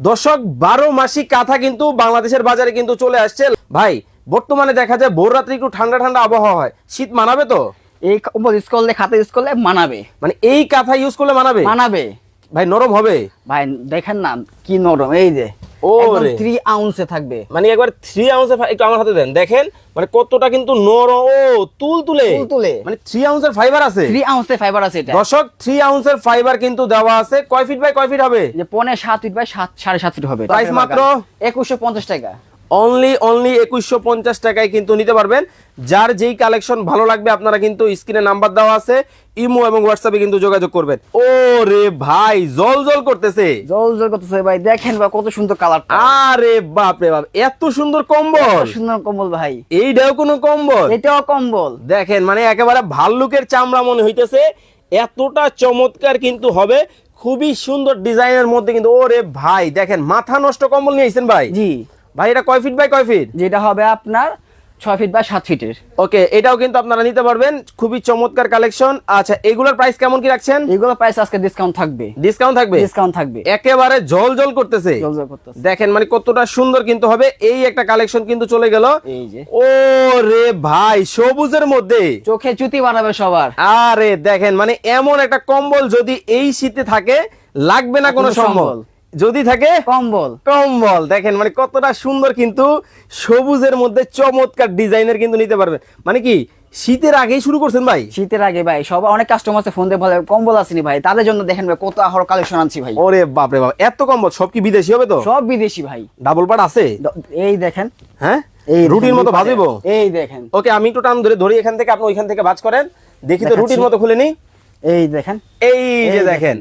দর্শক বারো মাসিক কাঁথা কিন্তু বাংলাদেশের বাজারে কিন্তু চলে আসছে। ভাই বর্তমানে দেখা যায় ভোর রাত্রে একটু ঠান্ডা ঠান্ডা আবহাওয়া হয়। শীত মানাবে তো? এই ইউজ করলে খাতা ইউজ করলে মানাবে। মানে এই কাঁথা ইউজ করলে মানাবে? মানাবে। ভাই নরম হবে? ভাই দেখেন না কি নরম এই যে। ও একদম আউন্সে থাকবে। মানে একবার একটু আমার হাতে দেন। দেখেন মানে কতটা কিন্তু নরম। ও তুলতুলে। মানে আউন্সের ফাইবার আছে। ফাইবার আছে এটা। দর্শক থ্রি আউন্সের ফাইবার কিন্তু দেওয়া আছে। কয় ফিট বাই কয় ফিট হবে? যে পনে সাত ফিট বাই সাত সাড়ে সাত ফিট হবে। মাত্র? পঞ্চাশ টাকা। অনলি অনলি একুশশো পঞ্চাশ টাকায় কিন্তু নিতে পারবেন। যার যেই কালেকশন ভালো লাগবে আপনারা কিন্তু স্ক্রিনে নাম্বার দেওয়া আছে ইমো এবং হোয়াটসঅ্যাপে কিন্তু যোগাযোগ করবেন। ও রে ভাই জল জল করতেছে। জল জল করতেছে ভাই দেখেন ভাই কত সুন্দর কালার আরে বাপ রে বাপ এত সুন্দর কম্বল। সুন্দর কম্বল ভাই। এইটাও কোনো কম্বল? এটাও কম্বল। দেখেন মানে একেবারে ভাল্লুকের চামড়া মনে হইতেছে। এতটা চমৎকার কিন্তু হবে। খুবই সুন্দর ডিজাইনের মধ্যে কিন্তু ওরে ভাই দেখেন মাথা নষ্ট কম্বল নিয়ে আইছেন ভাই। জি। ভাই এটা কয় ফিট বাই কয় ফিট যেটা হবে আপনার ছয় ফিট বা সাত ফিটের ওকে এটাও কিন্তু আপনারা নিতে পারবেন। খুবই চমৎকার কালেকশন আচ্ছা এগুলোর প্রাইস কেমন কি রাখছেন? এগুলো প্রাইস আজকে ডিসকাউন্ট থাকবে। ডিসকাউন্ট থাকবে? ডিসকাউন্ট থাকবে। একেবারে জল জল করতেছে। দেখেন মানে কতটা সুন্দর কিন্তু হবে। এই একটা কালেকশন কিন্তু চলে গেল। এই যে। ও রে ভাই সবুজের মধ্যে। চোখে চুতি বানাবে সবার। আরে দেখেন মানে এমন একটা কম্বল যদি এই শীতে থাকে লাগবে না কোনো সম্বল। যদি থাকে কম্বল। কম্বল। দেখেন মানে কতটা সুন্দর কিন্তু সবুজের মধ্যে চমৎকার ডিজাইনের কিন্তু নিতে পারবেন। মানে কি শীতের আগেই শুরু করছেন ভাই? শীতের আগে ভাই সব অনেক কাস্টমার আছে ফোন দিয়ে বলে কম্বল আসেনি ভাই? তাদের জন্য দেখেন ভাই কত আহর কালেকশন আনছি ভাই। ওরে বাপরে বাপ এত কম্বল সব কি বিদেশি হবে তো? সব বিদেশি ভাই। ডাবল পাট আছে? এই দেখেন। হ্যাঁ? এই রুটির মতো। ভাজিবো? এই দেখেন। ওকে আমি একটু টান ধরে ধরি এখান থেকে আপনি ওইখান থেকে ভাজ করেন। দেখি তো রুটির মতো খুলে নি। এই দেখেন। এই যে দেখেন।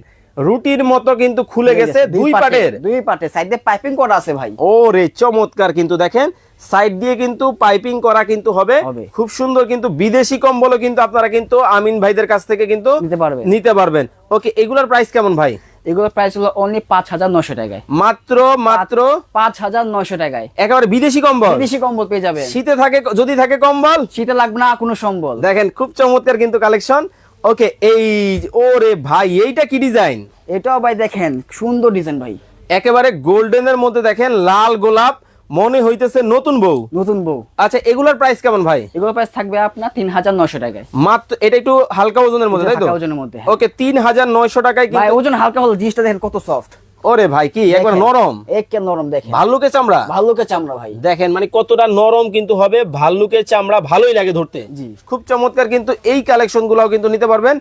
রুটির মতো কিন্তু খুলে গেছে দুই পাটের। দুই পাটে সাইড পাইপিং করা আছে ভাই। ও রে চমৎকার কিন্তু দেখেন সাইড দিয়ে কিন্তু পাইপিং করা কিন্তু হবে। খুব সুন্দর কিন্তু বিদেশি কম্বলও কিন্তু আপনারা কিন্তু আমিন ভাইদের কাছ থেকে কিন্তু নিতে পারবেন। নিতে পারবেন। ওকে এগুলোর প্রাইস কেমন ভাই? এগুলোর প্রাইস হলো অনলি পাঁচ হাজার নশো টাকায়। মাত্র মাত্র পাঁচ হাজার নশো টাকায়। একেবারে বিদেশি কম্বল? বিদেশি কম্বল পেয়ে যাবেন। শীতে থাকে যদি থাকে কম্বল? শীতে লাগবে না কোনো সম্বল। দেখেন খুব চমৎকার কিন্তু কালেকশন ওকে এই ওরে ভাই এইটা কি ডিজাইন এটাও ভাই দেখেন সুন্দর ডিজাইন ভাই। একেবারে গোল্ডেনের মধ্যে দেখেন লাল গোলাপ মনে হইতেছে নতুন বউ। নতুন বউ। আচ্ছা এগুলোর প্রাইস কেমন ভাই? এগুলোর প্রাইস থাকবে আপনার তিন হাজার নয়শো টাকায়। মাত্র এটা একটু হালকা ওজনের মধ্যে তাই তো? হালকা ওজনের মধ্যে, হ্যাঁ। ওকে তিন হাজার নয়শো টাকায় ভাই ওজন হালকা হলো জিনিসটা দেখেন কত সফট ওরে ভাই কি? একবার নরম? এক নরম দেখেন। ভাল্লুকের চামড়া? ভাল্লুকের চামড়া ভাই। দেখেন মানে কতটা নরম কিন্তু হবে ভাল্লুকের চামড়া ভালোই লাগে ধরতে। জি। খুব চমৎকার কিন্তু এই কালেকশন গুলাও কিন্তু নিতে পারবেন।